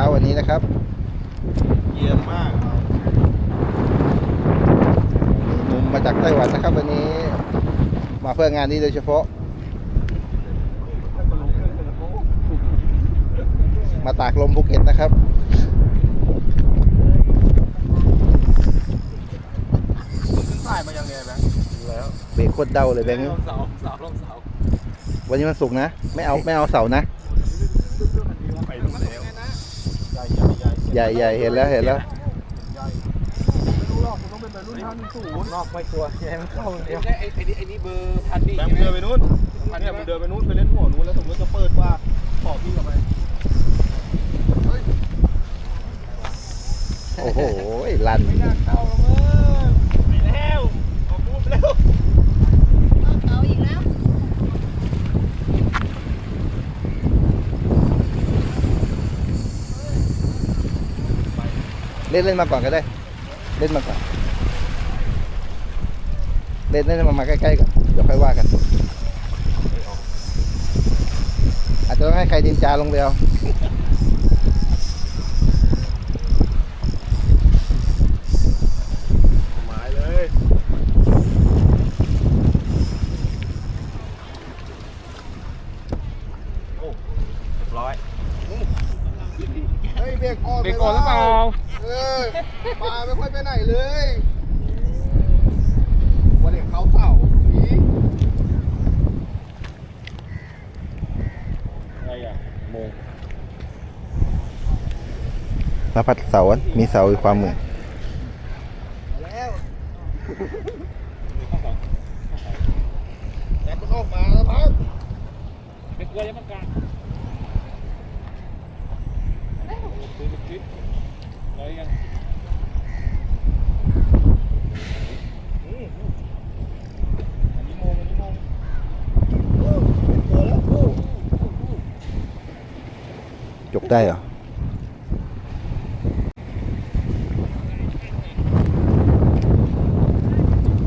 ช้าวันนี้นะครับ เยี่ยมมากหนุ่มมาจากไต้หวันนะครับ วันนี้ มาเพื่องานนี้โดยเฉพาะ มาตากลมภูเก็ตนะครับขึ้นสายมายังไงแบงค์แล้วเบรกโคตรเดาเลยแบงค์ลงเสาเสาลงเสาวันนี้มันสุกร์นะ ไม่เอาไม่เอาเสาร์นะ ไปตรงแล้ว ใหญ่ใหญ่ใหญ่ใหญ่ใหญ่เห็นแล้วเห็นแล้วไม่รู้หรอกคุณต้องเป็นไปรุ่นท่านศูนย์นอกไม่กลัวแย่มันเข้าเดียวไอ้ไอ้นี่ไอ้นี่เบอร์พันนี่แบงค์เดินไปนู้นเนี่ยมึงเดินไปนู้นไปเล่นหัวนู้นแล้วสมมติจะเปิดว่าขอพี่กลับไปโอ้โหลั่นเข้าแล้วมึงไปแล้วออกนู้นไปแล้วเอาอีกแล้ว ล่นเล่นมาก่อนก็ได้ เล่นมาก่อน เล่นเล่นมามาใกล้ๆก่อนเดี๋ยวค่อยว่ากัน อาจจะต้องให้ใครดินจาลงไปเอาหมายเลยโอ้เรียบร้อยเฮ้ยเบรกออกเบรกก่อนหรือเปล่า เออปลาไม่ค่อยไปไหนเลยวันนี้เขาเต่าผีอะไรอะโมงมาพัดเสาอะมีเสาอีกความมือแล้วแต่มันออกมาแล้วพังเป็นเกลือยังมันกลางดูมันคลิปร้อยยังอืมอันนี้โมงอันนี้โมงโอ้ตัวแล้วโอ้จกได้เหรอ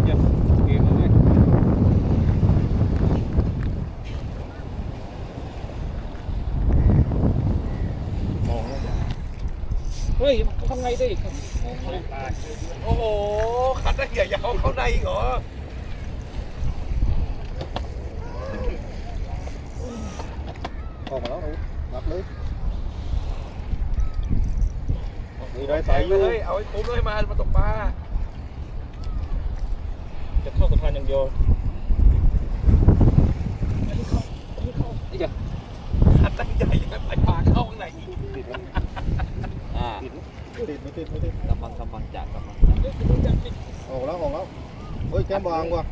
เยี่ยมเกมเลย มองแล้วจ้ะ เฮ้ยมันทำไงได้อีกตายโอ้โหคันตะเกียบยาวเข้าในอีกเหรอออกมาแล้วหนูรับเลยนี่ได้สายอยู่เลยเอาไอ้คุ้มเลยมามาตกปลาจะเข้าสะพานอย่างเดียวอันนี้เข้าอันนี้เข้าไอ้เหี้ย คันตั้งใหญ่ยังไปปลาเข้าข้างในอีก อ่า ติดไม่ติดไม่ติด กำลังกำลังจากกำลัง ออกแล้วออกแล้วเฮ้ยแก้ม บางว่ะ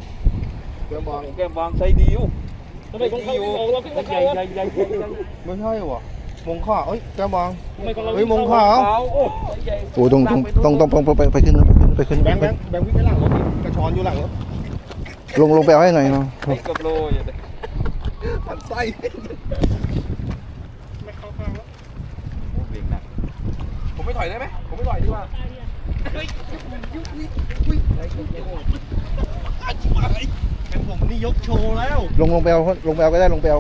แก้มบางแก้มวางใช้ดีอยู่ทำไมของเขาไม่ออกเราขึ้นใหมาญ่เข้าใหวะญ่ใหญ่ใหญ่ใหญ่ไม่ใช่ว่ะมงข้าเอ้ยแก้มบางทำไมของเราเฮ้ยมงขาวโอ้ใหญ่โอ้ตรงตรงตรงตรงตรงไปไปขึ้นไปขึ้นแบไปงค์แบขึ้นงค์แบงค์วิ่งไปหลังรถดิกระชอนอยู่หลังรถลงลงไปเอาให้หน่อยเนาะไอ้กับโลอยู่เลยมันไส้โอ้เบรกหนักผมไม่ถอยได้ไหมผมไม่ถอยดีกว่าเฮ้ยยุบยุบยุบไอ้คนโง่อาชิบหา ยกโชว์แล้ว ลงลงไปเอาลงไปเอาก็ได้ลงไปเอา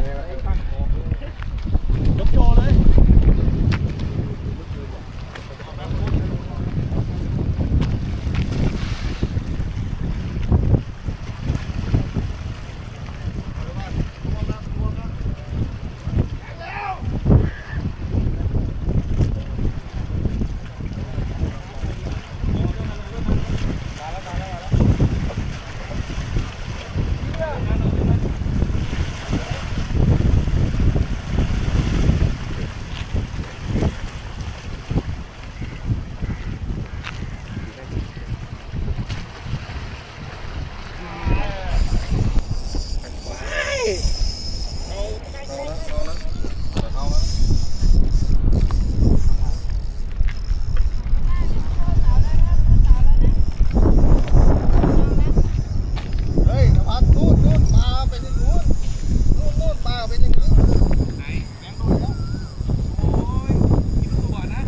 ครับนู่นนู่นาเป็นอย่างนู้นนู่นนู่นาเป็นอย่างนี้ไหนแมงโดนแล้วโอ้ยกินตัวนะ